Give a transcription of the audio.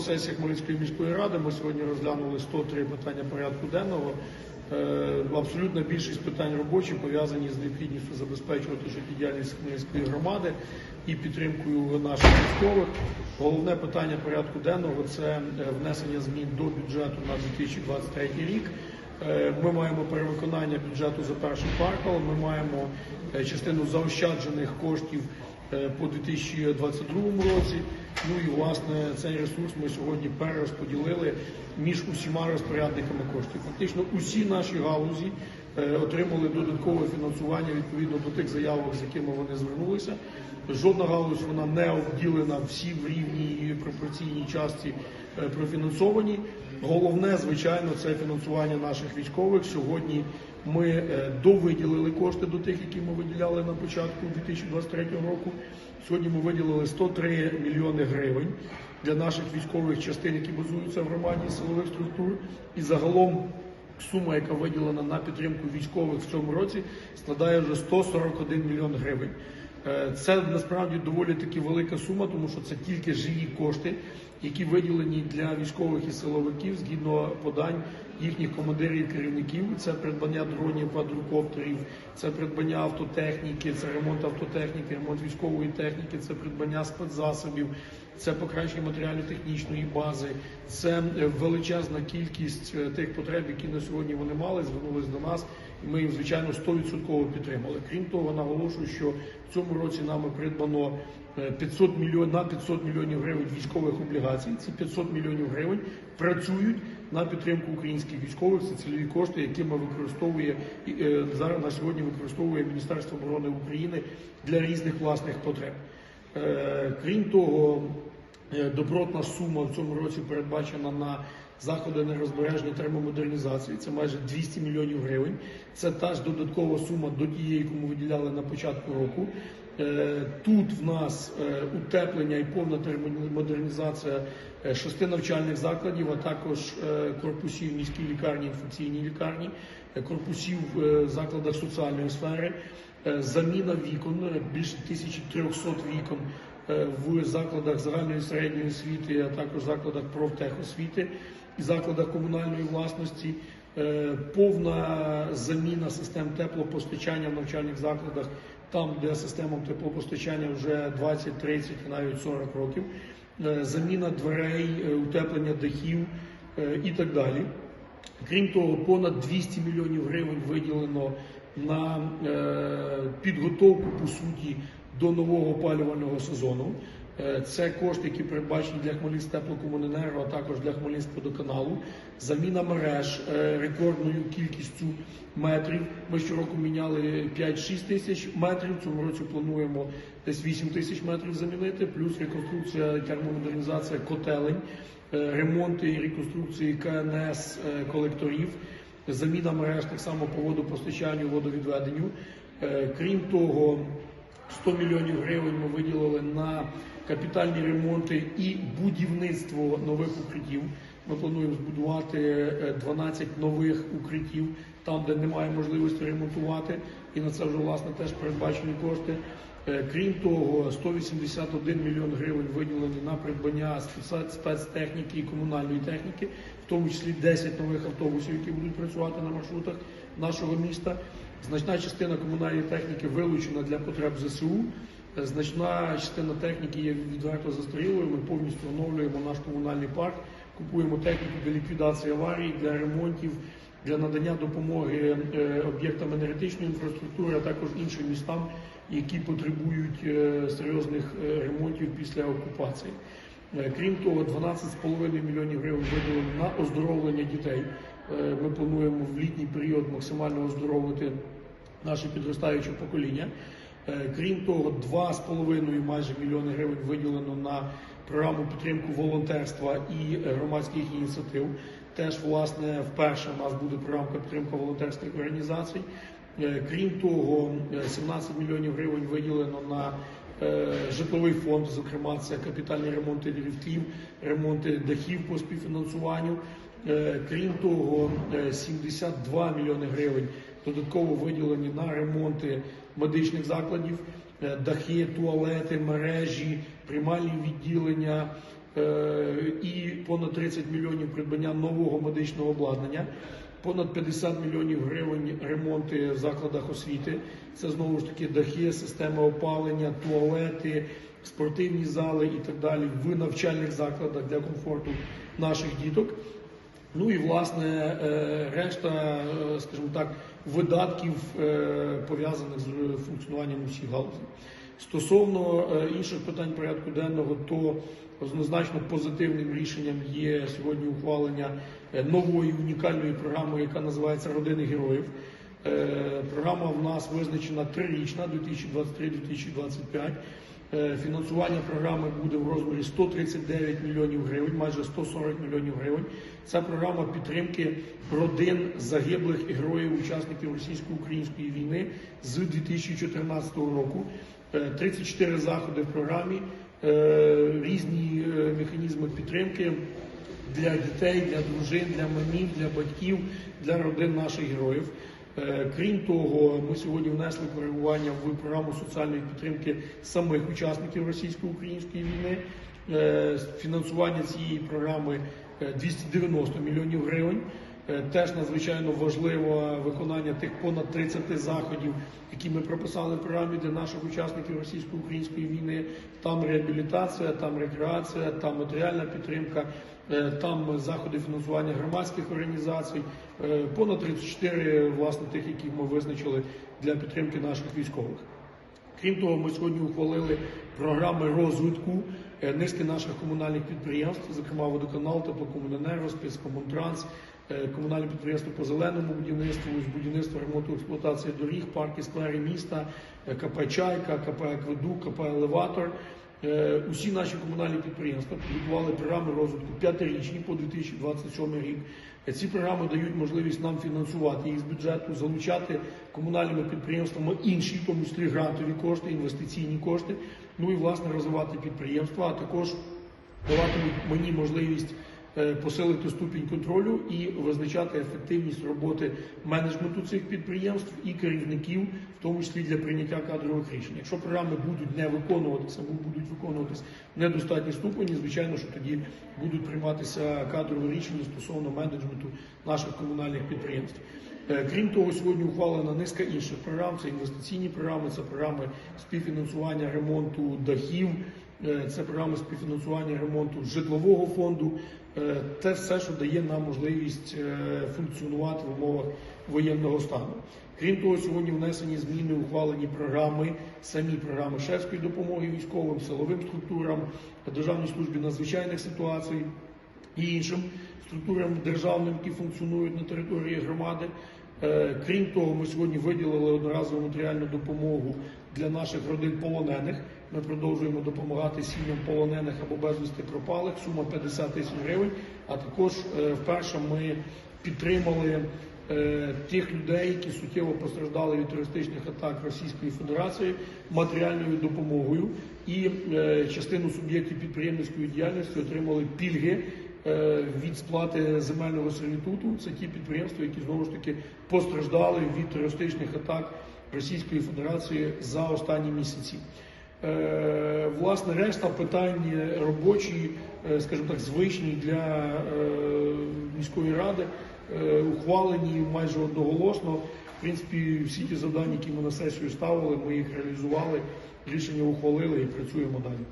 сесії Хмельницької міської ради ми сьогодні розглянули 103 питання порядку денного. Е, Абсолютна більшість питань робочі пов'язані з необхідністю забезпечувати життєдіяльність Хмельницької громади і підтримкою наших військових. Головне питання порядку денного це внесення змін до бюджету на 2023 рік. Е, Ми маємо перевиконання бюджету за перший квартал. Ми маємо е, частину заощаджених коштів по 2022 році. Ну і власне цей ресурс ми сьогодні перерозподілили між усіма розпорядниками коштів. Фактично усі наші галузі е, отримали додаткове фінансування відповідно до тих заявок, з якими вони звернулися. Жодна галузь вона не обділена, всі в рівній пропорційній частці е, профінансовані. Головне, звичайно, це фінансування наших військових. Сьогодні ми е, довиділили кошти до тих, які ми виділяли на початку 2023 року. Сьогодні ми виділили 103 мільйони гривень для наших військових частин, які базуються в громаді силових структур. І загалом сума, яка виділена на підтримку військових в цьому році, складає вже 141 мільйон гривень. Е, Це насправді доволі таки велика сума, тому що це тільки живі кошти, які виділені для військових і силовиків згідно подань їхніх командирів і керівників. Це придбання дронів, квадрокоптерів, це придбання автотехніки, це ремонт автотехніки, ремонт військової техніки, це придбання спецзасобів, це покращення матеріально-технічної бази, це е, величезна кількість е, тих потреб, які на сьогодні вони мали, звернулись до нас. І ми їм, звичайно, 100% підтримали. Крім того, наголошую, що в цьому році нами придбано е, 500 мільйон, на 500 мільйонів гривень військових облігацій. Ці 500 мільйонів гривень працюють на підтримку українських військових. Це цільові кошти, які ми використовує е, зараз на сьогодні використовує Міністерство оборони України для різних власних потреб. Е, Крім того, Е, Добротна сума в цьому році передбачена на заходи нерозбережної термомодернізації. Це майже 200 мільйонів гривень. Це та ж додаткова сума до тієї, яку ми виділяли на початку року. Е, Тут в нас е, утеплення і повна термомодернізація е, шести навчальних закладів, а також е, корпусів міській лікарні, інфекційній лікарні, е, корпусів е, в закладах соціальної сфери, е, заміна вікон, е, більше 1300 вікон е, в закладах загальної середньої освіти, а також закладах профтехосвіти і закладах комунальної власності. Е, Повна заміна систем теплопостачання в навчальних закладах, там, де системам теплопостачання вже 20, 30 і навіть 40 років, Е, заміна дверей, е, утеплення дахів е, і так далі. Крім того, понад 200 мільйонів гривень виділено на е, підготовку по суті до нового опалювального сезону. Е, Це кошти, які передбачені для Хмельництеплокомуненерго, а також для Хмельницькводоканалу. Заміна мереж е, рекордною кількістю метрів. Ми щороку міняли 5-6 тисяч метрів. Цьому році плануємо десь 8 тисяч метрів замінити, плюс реконструкція термомодернізація котелень, е, ремонти і реконструкції КНС колекторів, заміна мереж так само по водопостачанню, водовідведенню. Крім того, 100 мільйонів гривень ми виділили на капітальні ремонти і будівництво нових укриттів. Ми плануємо збудувати е, 12 нових укриттів там, де немає можливості ремонтувати, і на це вже власне теж передбачені кошти. Е, Крім того, 181 мільйон гривень виділені на придбання спец- спецтехніки і комунальної техніки, в тому числі 10 нових автобусів, які будуть працювати на маршрутах нашого міста. Значна частина комунальної техніки вилучена для потреб ЗСУ. Е, Значна частина техніки є відверто застарілою. Ми повністю оновлюємо наш комунальний парк, купуємо техніку для ліквідації аварій, для ремонтів, для надання допомоги е, об'єктам енергетичної інфраструктури, а також іншим містам, які потребують е, серйозних ремонтів після окупації. Крім того, 12,5 мільйонів гривень виділено на оздоровлення дітей. Ми плануємо в літній період максимально оздоровити наше підростаюче покоління. Е, Крім того, 2,5 майже мільйони гривень виділено на програму підтримку волонтерства і е, громадських ініціатив. Теж власне вперше у нас буде програма підтримка волонтерських організацій. Е, Крім того, е, 17 мільйонів гривень виділено на е, житловий фонд, зокрема, це капітальні ремонти ліфтів, ремонти дахів по співфінансуванню. Е, Крім того, е, 72 мільйони гривень додатково виділені на ремонти медичних закладів, е, дахи, туалети, мережі, приймальні відділення, е, і понад 30 мільйонів придбання нового медичного обладнання. Понад 50 мільйонів гривень ремонти в закладах освіти. Це знову ж таки дахи, система опалення, туалети, спортивні зали і так далі в навчальних закладах для комфорту наших діток. Ну і власне е, решта, е, скажімо так, видатків е, пов'язаних з функціонуванням усіх галузей. Стосовно е, інших питань порядку денного, то однозначно позитивним рішенням є сьогодні ухвалення е, нової унікальної програми, яка називається Родини героїв. Е, Програма в нас визначена трирічна 2023-2025. Е, Фінансування програми буде в розмірі 139 мільйонів гривень, майже 140 мільйонів гривень. Це програма підтримки родин загиблих героїв учасників російсько-української війни з 2014 року. Е, 34 заходи в програмі, різні е, механізми підтримки для дітей, для дружин, для мамів, для батьків, для родин наших героїв. Е, Крім того, ми сьогодні внесли коригування в програму соціальної підтримки самих учасників російсько-української війни. Е, Фінансування цієї програми е, 290 мільйонів гривень. Е, Теж надзвичайно важливо виконання тих понад 30 заходів, які ми прописали в програмі для наших учасників російсько-української війни. Там реабілітація, там рекреація, там матеріальна підтримка, е, там заходи фінансування громадських організацій. Е, Понад 34 власне тих, які ми визначили для підтримки наших військових. Крім того, ми сьогодні ухвалили програми розвитку низки наших комунальних підприємств, зокрема водоканал, теплокомуненерго, спецкомунтранс, е, комунальне підприємство по зеленому будівництву, з будівництва ремонту експлуатації доріг, парки, сквери міста, е, КП Чайка, КП Акведук, КП Елеватор. Е, Усі наші комунальні підприємства підготували програми розвитку п'ятирічні по 2027 рік. Е, Ці програми дають можливість нам фінансувати їх з бюджету, залучати комунальними підприємствами інші, в тому числі грантові кошти, інвестиційні кошти. Ну і власне розвивати підприємства, а також даватимуть мені можливість посилити ступінь контролю і визначати ефективність роботи менеджменту цих підприємств і керівників, в тому числі для прийняття кадрових рішень. Якщо програми будуть не виконуватися, або будуть виконуватися в недостатній ступені, звичайно, що тоді будуть прийматися кадрові рішення стосовно менеджменту наших комунальних підприємств. Е, Крім того, сьогодні ухвалена низка інших програм. Це інвестиційні програми, це програми співфінансування ремонту дахів, е, це програми співфінансування ремонту житлового фонду. Е, Те все, що дає нам можливість е, функціонувати в умовах воєнного стану. Крім того, сьогодні внесені зміни, ухвалені програми, самі програми шефської допомоги військовим, силовим структурам, Державній службі надзвичайних ситуацій і іншим структурам державним, які функціонують на території громади. Е, Крім того, ми сьогодні виділили одноразову матеріальну допомогу для наших родин полонених. Ми продовжуємо допомагати сім'ям полонених або безвісти пропалих. Сума 50 тисяч гривень. А також е, вперше ми підтримали е, тих людей, які суттєво постраждали від терористичних атак Російської Федерації матеріальною допомогою. І частину суб'єктів підприємницької діяльності отримали пільги від сплати земельного сервітуту. Це ті підприємства, які знову ж таки постраждали від терористичних атак Російської Федерації за останні місяці. Е, Власне, решта питань робочі, е, скажімо так, звичні для е, міської ради, е, ухвалені майже одноголосно. В принципі, всі ті завдання, які ми на сесію ставили, ми їх реалізували, рішення ухвалили і працюємо далі.